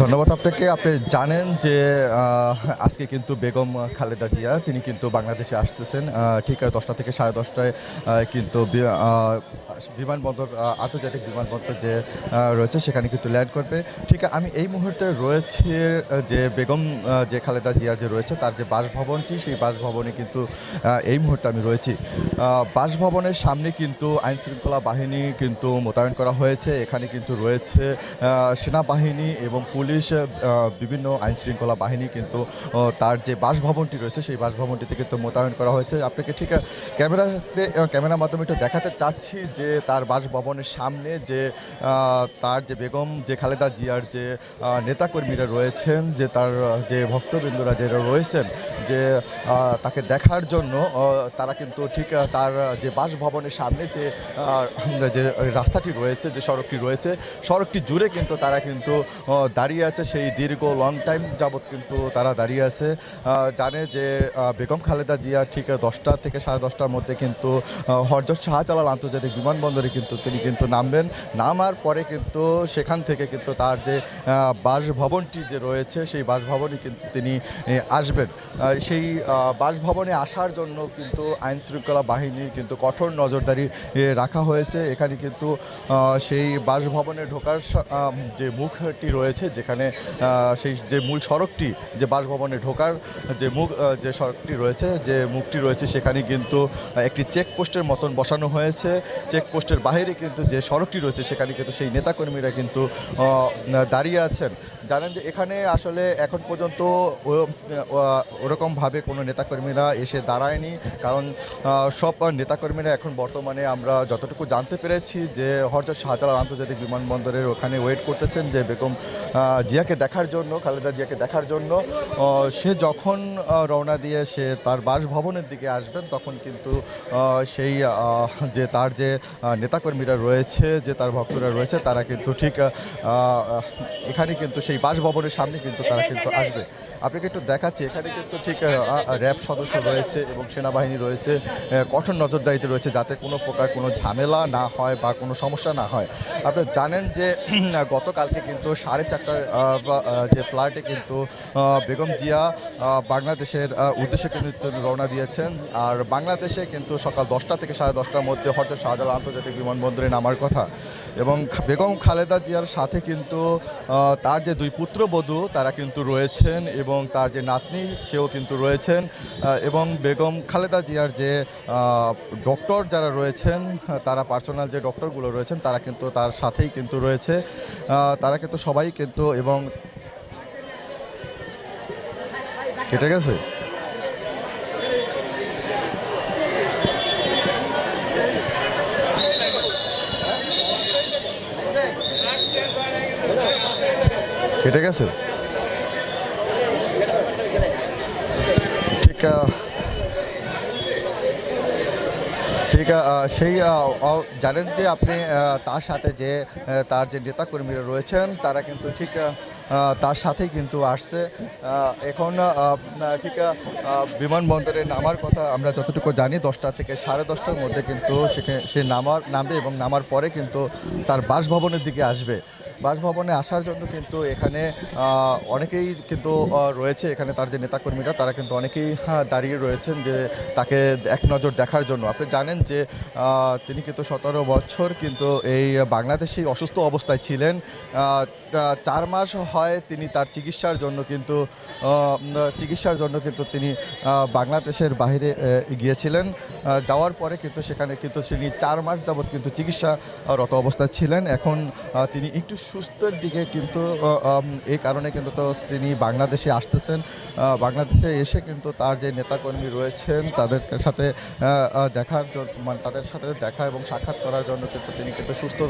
ধন্যবাদ আপনাকে। আপনি জানেন যে আজকে কিন্তু বেগম খালেদা জিয়া, তিনি কিন্তু বাংলাদেশে আসতেছেন। ঠিক দশটা থেকে সাড়ে দশটায় কিন্তু বিমানবন্দর আন্তর্জাতিক বিমানবন্দর যে রয়েছে, সেখানে কিন্তু ল্যান্ড করবে। ঠিক, আমি এই মুহূর্তে রয়েছে যে বেগম যে খালেদা জিয়া যে রয়েছে, তার যে বাসভবনটি, সেই বাসভবনে কিন্তু এই মুহূর্তে আমি রয়েছি। বাসভবনের সামনে কিন্তু আইন শৃঙ্খলা বাহিনী কিন্তু মোতায়েন করা হয়েছে। এখানে কিন্তু রয়েছে সেনাবাহিনী এবং পুলিশ বিভিন্ন আইনশৃঙ্খলা বাহিনী কিন্তু তার যে বাসভবনটি রয়েছে, সেই বাসভবনটিতে কিন্তু মোতায়েন করা হয়েছে। আপনাকে ঠিক ক্যামেরাতে ক্যামেরার মাধ্যমে একটু দেখাতে চাচ্ছি যে তার বাসভবনের সামনে যে তার যে বেগম, যে খালেদা জিয়ার যে নেতাকর্মীরা রয়েছেন, যে তার যে ভক্তবৃন্দরা যারা রয়েছেন, যে তাকে দেখার জন্য তারা কিন্তু ঠিক তার যে বাসভবনের সামনে যে যে রাস্তাটি রয়েছে, যে সড়কটি রয়েছে, সড়কটি জুড়ে কিন্তু তারা কিন্তু দাঁড়িয়ে আছে সেই দীর্ঘ লং টাইম যাবৎ কিন্তু তারা দাঁড়িয়ে আছে। জানে যে বেগম খালেদা জিয়া ঠিক দশটা থেকে সাড়ে দশটার মধ্যে কিন্তু হরজত শাহজালাল আন্তর্জাতিক বিমানবন্দরে কিন্তু তিনি কিন্তু নামবেন। নামার পরে কিন্তু সেখান থেকে কিন্তু তার যে বাসভবনটি যে রয়েছে, সেই বাসভবনে কিন্তু তিনি আসবেন। সেই বাসভবনে আসার জন্য কিন্তু আইন শৃঙ্খলা বাহিনীর কিন্তু কঠোর নজরদারি রাখা হয়েছে। এখানে কিন্তু সেই বাসভবনে ঢোকার যে মুখটি রয়েছে যেখানে সেই যে মূল সড়কটি, যে বাসভবনে ঢোকার যে মুখ যে সড়কটি রয়েছে, যে মুখটি রয়েছে, সেখানে কিন্তু একটি চেকপোস্টের মতন বসানো হয়েছে। চেকপোস্টের বাইরে কিন্তু যে সড়কটি রয়েছে, সেখানে কিন্তু সেই নেতাকর্মীরা কিন্তু দাঁড়িয়ে আছেন। জানেন যে এখানে আসলে এখন পর্যন্ত ওরকমভাবে কোনো নেতাকর্মীরা এসে দাঁড়ায়নি। কারণ সব নেতাকর্মীরা এখন বর্তমানে আমরা যতটুকু জানতে পেরেছি যে হরজত শাহজালাল আন্তর্জাতিক বিমানবন্দরের ওখানে ওয়েট করতেছেন যে বেগম জিয়াকে দেখার জন্য, খালেদা জিয়াকে দেখার জন্য সে যখন রওনা দিয়ে সে তার বাসভবনের দিকে আসবেন, তখন কিন্তু সেই যে তার যে নেতাকর্মীরা রয়েছে, যে তার ভক্তরা রয়েছে, তারা কিন্তু ঠিক এখানে কিন্তু সেই বাসভবনের সামনে কিন্তু তারা কিন্তু আসবে। আপনাকে একটু দেখাচ্ছি, এখানে কিন্তু ঠিক র্যাব সদস্য রয়েছে এবং সেনাবাহিনী রয়েছে কঠোর নজরদারিতে রয়েছে যাতে কোনো প্রকার কোনো ঝামেলা না হয় বা কোনো সমস্যা না হয়। আপনি জানেন যে গতকালকে কিন্তু সাড়ে চারটার যে ফ্লাইটে কিন্তু বেগম জিয়া বাংলাদেশের উদ্দেশ্যে কিন্তু রওনা দিয়েছেন। আর বাংলাদেশে কিন্তু সকাল দশটা থেকে সাড়ে দশটার মধ্যে হজরত শাহজালাল আন্তর্জাতিক বিমানবন্দরে নামার কথা এবং বেগম খালেদা জিয়ার সাথে কিন্তু তার যে দুই পুত্রবধূ, তারা কিন্তু রয়েছেন এবং তার যে নাতনি, সেও কিন্তু রয়েছেন। এবং বেগম খালেদা জিয়ার যে ডক্টর যারা রয়েছেন তারা পার্সোনাল যে ডক্টরগুলো রয়েছেন, তারা কিন্তু তার সাথেই কিন্তু রয়েছে। তারা কিন্তু সবাই কিন্তু এবং কেটে গেছে? কেটে গেছে? ঠিক সেই জানেন যে আপনি তার সাথে যে তার যে নেতাকর্মীরা রয়েছেন, তারা কিন্তু ঠিক তার সাথেই কিন্তু আসছে। এখন ঠিক বিমানবন্দরে নামার কথা আমরা যতটুকু জানি, দশটা থেকে সাড়ে দশটার মধ্যে কিন্তু সে নামার, নামবে এবং নামার পরে কিন্তু তার বাসভবনের দিকে আসবে। বাসভবনে আসার জন্য কিন্তু এখানে অনেকেই কিন্তু রয়েছে। এখানে তার যে নেতাকর্মীরা তারা কিন্তু অনেকেই হ্যাঁ, দাঁড়িয়ে রয়েছেন যে তাকে এক নজর দেখার জন্য। আপনি জানেন যে তিনি কিন্তু সতেরো বছর কিন্তু এই বাংলাদেশেই অসুস্থ অবস্থায় ছিলেন। চার মাস হয় তিনি তার চিকিৎসার জন্য কিন্তু চিকিৎসার জন্য কিন্তু তিনি বাংলাদেশের বাইরে গিয়েছিলেন। যাওয়ার পরে কিন্তু সেখানে কিন্তু তিনি চার মাস যাবৎ কিন্তু চিকিৎসারত অবস্থায় ছিলেন। এখন তিনি একটু সুস্থের দিকে কিন্তু এই কারণে কিন্তু তো তিনি বাংলাদেশে আসতেছেন। বাংলাদেশে এসে কিন্তু তার যে নেতাকর্মী রয়েছেন, তাদের সাথে দেখার জন্য মানে তাদের সাথে দেখা এবং সাক্ষাৎ করার জন্য কিন্তু তিনি কিন্তু সুস্থ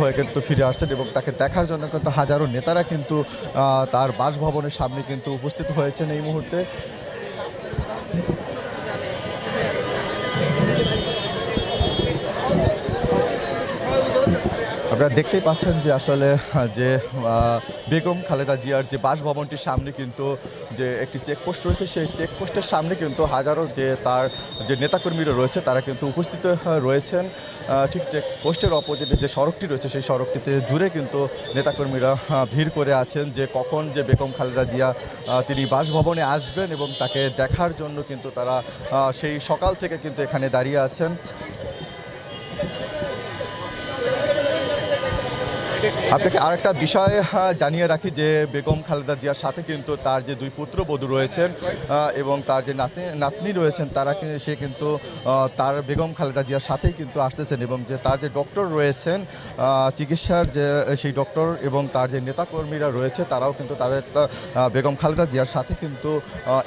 হয়ে কিন্তু ফিরে আসছেন এবং তাকে দেখার জন্য কিন্তু হাজারো নেতারা কিন্তু তার বাসভবনের সামনে কিন্তু উপস্থিত হয়েছেন এই মুহূর্তে। আপনারা দেখতেই পাচ্ছেন যে আসলে, যে বেগম খালেদা জিয়ার যে বাসভবনটির সামনে কিন্তু যে একটি চেকপোস্ট রয়েছে, সেই চেকপোস্টের সামনে কিন্তু হাজারো যে তার যে নেতাকর্মীরা রয়েছে, তারা কিন্তু উপস্থিত রয়েছেন। ঠিক চেকপোস্টের অপোজিটে যে সড়কটি রয়েছে, সেই সড়কটিতে জুড়ে কিন্তু নেতাকর্মীরা ভিড় করে আছেন যে কখন যে বেগম খালেদা জিয়া তিনি বাসভবনে আসবেন এবং তাকে দেখার জন্য কিন্তু তারা সেই সকাল থেকে কিন্তু এখানে দাঁড়িয়ে আছেন। আপনাকে আরেকটা বিষয় জানিয়ে রাখি যে বেগম খালেদা জিয়ার সাথে কিন্তু তার যে দুই পুত্র পুত্রবধূ রয়েছেন এবং তার যে নাতনি নাতনি রয়েছেন, তারা সে কিন্তু তার বেগম খালেদা জিয়ার সাথেই কিন্তু আসতেছেন এবং যে তার যে ডক্টর রয়েছেন চিকিৎসার যে, সেই ডক্টর এবং তার যে নেতাকর্মীরা রয়েছে, তারাও কিন্তু তাদের বেগম খালেদা জিয়ার সাথে কিন্তু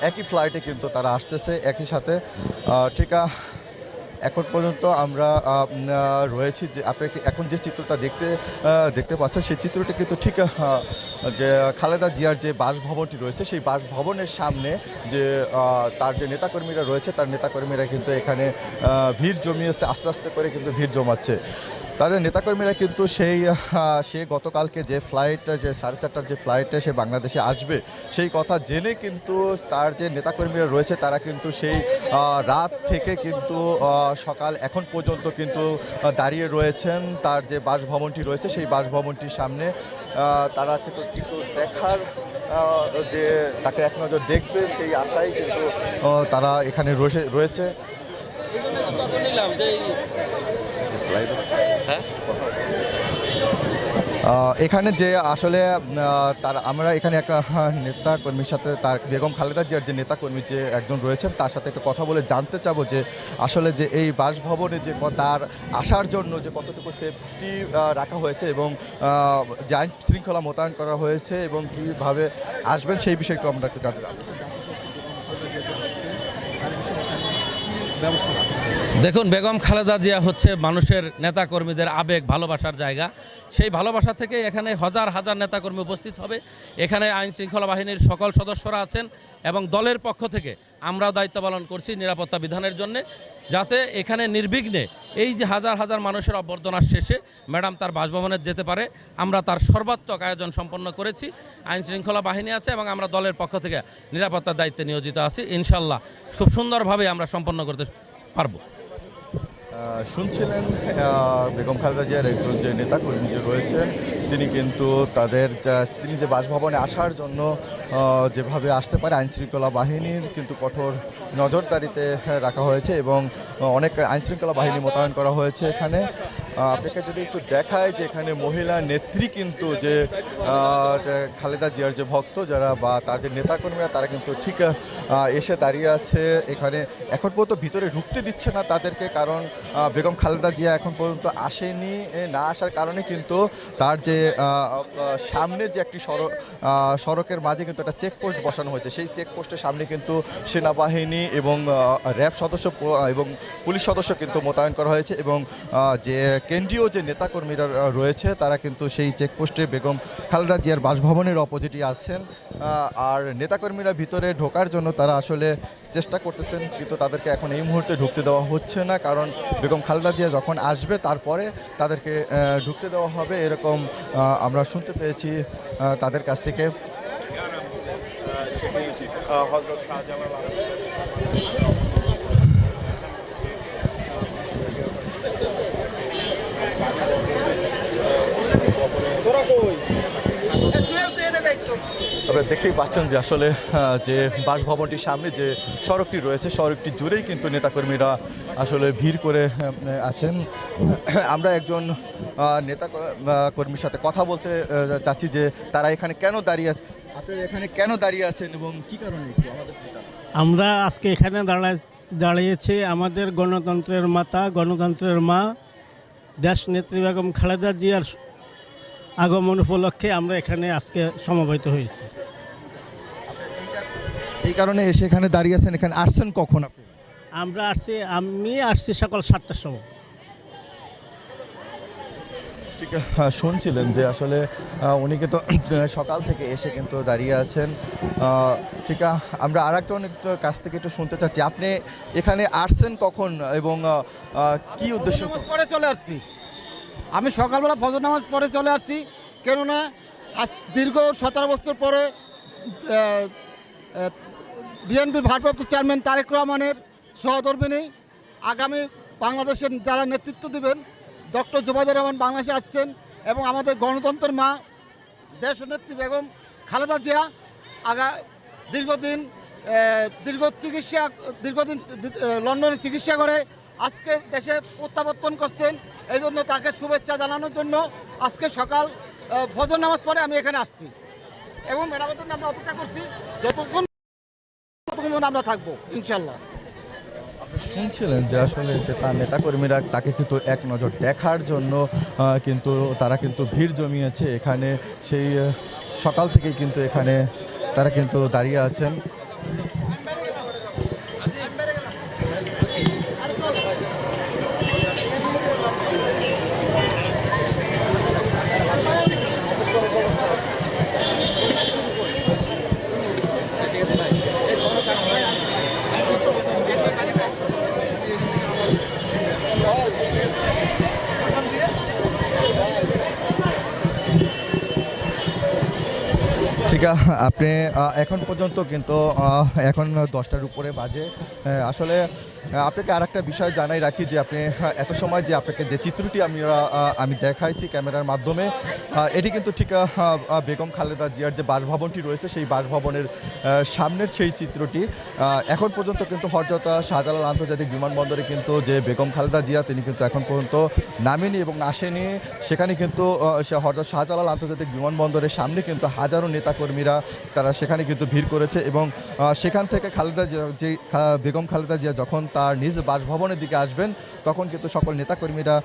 একই ফ্লাইটে কিন্তু তারা আসতেছে, একই সাথে। ঠিক এখন পর্যন্ত আমরা রয়েছি যে আপনাকে এখন যে চিত্রটা দেখতে দেখতে পাচ্ছেন সেই চিত্রটি কিন্তু ঠিক যে খালেদা জিয়ার যে বাসভবনটি রয়েছে সেই বাসভবনের সামনে যে তার যে নেতাকর্মীরা রয়েছে তার নেতাকর্মীরা কিন্তু এখানে ভিড় জমিয়েছে, আস্তে আস্তে করে কিন্তু ভিড় জমাচ্ছে। তাদের নেতাকর্মীরা কিন্তু সেই সে গতকালকে যে ফ্লাইট যে সাড়ে চারটার যে ফ্লাইটে সে বাংলাদেশে আসবে সেই কথা জেনে কিন্তু তার যে নেতাকর্মীরা রয়েছে তারা কিন্তু সেই রাত থেকে কিন্তু সকাল এখন পর্যন্ত কিন্তু দাঁড়িয়ে রয়েছেন। তার যে বাসভবনটি রয়েছে সেই বাসভবনটির সামনে তারা কিন্তু একটু দেখার যে তাকে এক নজর দেখবে সেই আশায় কিন্তু তারা এখানে রয়েছে রয়েছে। হ্যাঁ? এখানে যে আসলে তার, আমরা এখানে একটা নেতা কর্মীর সাথে, তার বেগম খালেদা জিয়ার যে নেতা কর্মী যে একজন রয়েছেন, তার সাথে একটা কথা বলে জানতে চাবো যে, আসলে যে এই বাসভবনে যে তার আসার জন্য যে কতটুকু সেফটি রাখা হয়েছে এবং যে আইন শৃঙ্খলা মোতায়েন করা হয়েছে এবং কীভাবে আসবেন সেই বিষয়ে একটু আমরা একটু জানতে চাবো। দেখুন, বেগম খালেদা জিয়া হচ্ছে মানুষের নেতাকর্মীদের আবেগ, ভালোবাসার জায়গা। সেই ভালোবাসা থেকে এখানে হাজার হাজার নেতাকর্মী উপস্থিত হবে। এখানে আইন শৃঙ্খলা বাহিনীর সকল সদস্যরা আছেন এবং দলের পক্ষ থেকে আমরাও দায়িত্ব পালন করছি নিরাপত্তা বিধানের জন্য, যাতে এখানে নির্বিঘ্নে এই যে হাজার হাজার মানুষের অভ্যর্থনার শেষে ম্যাডাম তার বাসভবনে যেতে পারে, আমরা তার সর্বাত্মক আয়োজন সম্পন্ন করেছি। আইন শৃঙ্খলা বাহিনী আছে এবং আমরা দলের পক্ষ থেকে নিরাপত্তার দায়িত্বে নিয়োজিত আছি। ইনশাল্লাহ খুব সুন্দরভাবে আমরা সম্পন্ন করতে পারব। শুনছিলেন বেগম খালেদা জিয়ার একজন যে নেতাকর্মী যে রয়েছেন, তিনি কিন্তু তাদের তিনি যে বাসভবনে আসার জন্য যেভাবে আসতে পারে আইনশৃঙ্খলা বাহিনীর কিন্তু কঠোর নজরদারিতে রাখা হয়েছে এবং অনেক আইনশৃঙ্খলা বাহিনী মোতায়েন করা হয়েছে এখানে। আপনাকে যদি একটু দেখায় যে এখানে মহিলা নেত্রী কিন্তু যে খালেদা জিয়ার যে ভক্ত যারা বা তার যে নেতাকর্মীরা, তারা কিন্তু ঠিক এসে দাঁড়িয়ে আছে এখানে। এখন পর্যন্ত ভিতরে ঢুকতে দিচ্ছে না তাদেরকে কারণ বেগম খালেদা জিয়া এখন পর্যন্ত আসেনি না আসার কারণে কিন্তু তার যে সামনে যে একটি সড়ক সড়কের মাঝে কিন্তু একটা চেকপোস্ট বসানো হয়েছে। সেই চেকপোস্টের সামনে কিন্তু সেনাবাহিনী এবং র্যাব সদস্য, এবং পুলিশ সদস্য কিন্তু মোতায়েন করা হয়েছে এবং যে কেন্দ্রীয় যে নেতাকর্মীরা রয়েছে, তারা কিন্তু সেই চেকপোস্টে বেগম খালেদা জিয়ার বাসভবনের অপোজিটে আসছেন আর নেতাকর্মীরা ভিতরে ঢোকার জন্য তারা আসলে চেষ্টা করতেছেন, কিন্তু তাদেরকে এখন এই মুহূর্তে ঢুকতে দেওয়া হচ্ছে না। কারণ বেগম খালেদা জিয়া যখন আসবে, তারপরে তাদেরকে ঢুকতে দেওয়া হবে এরকম আমরা শুনতে পেয়েছি তাদের কাছ থেকে। আপনারা দেখতেই পাচ্ছেন যে আসলে যে বাসভবনটির সামনে যে সড়কটি রয়েছে, সড়কটি জুড়েই কিন্তু নেতাকর্মীরা আসলে ভিড় করে আছেন আমরা একজন নেতা কর্মীর সাথে কথা বলতে চাচ্ছি যে তারা এখানে কেন দাঁড়িয়ে আছে, আপনারা এখানে কেন দাঁড়িয়ে আছেন এবং কি কারণে। আমরা আজকে এখানে দাঁড়ায়, দাঁড়িয়েছি আমাদের গণতন্ত্রের মাতা, গণতন্ত্রের মা, দেশ নেত্রী বেগম খালেদা জিয়ার আগমন উপলক্ষে আমরা এখানে আজকে সমবেত হয়েছি এই কারণে এসে এখানে দাঁড়িয়ে আছেন। এখানে আসছেন কখন আপনি? আমরা আসছি আমি আসছি সকাল সাতটার সময়। ঠিক আহ, শুনছিলেন যে আসলে উনি কিন্তু সকাল থেকে এসে কিন্তু দাঁড়িয়ে আছেন। ঠিক আমরা আর একজনের কাছ থেকে একটু শুনতে চাচ্ছি। আপনি এখানে আসছেন কখন এবং কি উদ্দেশ্য? পরে চলে আসছি। আমি সকালবেলা ফজর নামাজ পড়ে চলে আসছি। কেননা আজ দীর্ঘ সতেরো বছর পরে বিএনপির ভারপ্রাপ্ত চেয়ারম্যান তারেক রহমানের সহধর্মিনী আগামী বাংলাদেশের যারা নেতৃত্ব দেবেন, ডক্টর জুবাইদুর রহমান বাংলাদেশে আসছেন এবং আমাদের গণতন্ত্রের মা দেশনেত্রী বেগম খালেদা জিয়া আগা দীর্ঘদিন দীর্ঘ চিকিৎসা, দীর্ঘদিন লন্ডনে চিকিৎসা করে আজকে দেশে প্রত্যাবর্তন করছেন। এই জন্য তাকে শুভেচ্ছা জানানোর জন্য আজকে সকাল ফজর নামাজ পরে আমি এখানে আসছি। এবং মেরামতের আমরা অপেক্ষা করছি। যতক্ষণ ততক্ষণ আমরা থাকব, ইনশাল্লাহ। শুনছিলেন যে আসলে যে তার নেতাকর্মীরা তাকে কিন্তু এক নজর দেখার জন্য কিন্তু তারা কিন্তু ভিড় জমিয়েছে এখানে। সেই সকাল থেকেই কিন্তু এখানে তারা কিন্তু দাঁড়িয়ে আছেন। ঠিক আছে আপনি এখন পর্যন্ত কিন্তু এখন দশটার উপরে বাজে। আসলে আপনাকে আর একটা বিষয় জানাই রাখি যে আপনি এত সময় যে আপনাকে যে চিত্রটি আমি আহ, আমি দেখাইছি ক্যামেরার মাধ্যমে এটি কিন্তু ঠিক বেগম খালেদা জিয়ার যে বাসভবনটি রয়েছে সেই বাসভবনের সামনের সেই চিত্রটি এখন পর্যন্ত কিন্তু হরজতা শাহজালাল আন্তর্জাতিক বিমানবন্দরে কিন্তু যে বেগম খালেদা জিয়া তিনি কিন্তু এখন পর্যন্ত নামেনি এবং আসেনি। সেখানে কিন্তু হরজত শাহজালাল আন্তর্জাতিক বিমানবন্দরের সামনে কিন্তু হাজারো নেতাকর্মীরা তারা সেখানে কিন্তু ভিড় করেছে এবং সেখান থেকে খালেদা যে বেগম খালেদা জিয়া যখন তার নিজ বাসভবনের দিকে আসবেন, তখন কিন্তু সকল নেতাকর্মীরা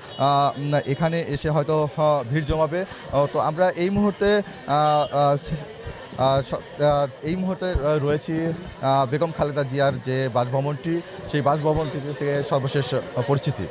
এখানে এসে হয়তো ভিড় জমাবে। তো আমরা এই মুহূর্তে এই মুহূর্তে রয়েছি বেগম খালেদা জিয়ার যে বাসভবনটি, সেই বাসভবনটি থেকে সর্বশেষ পরিচিতি।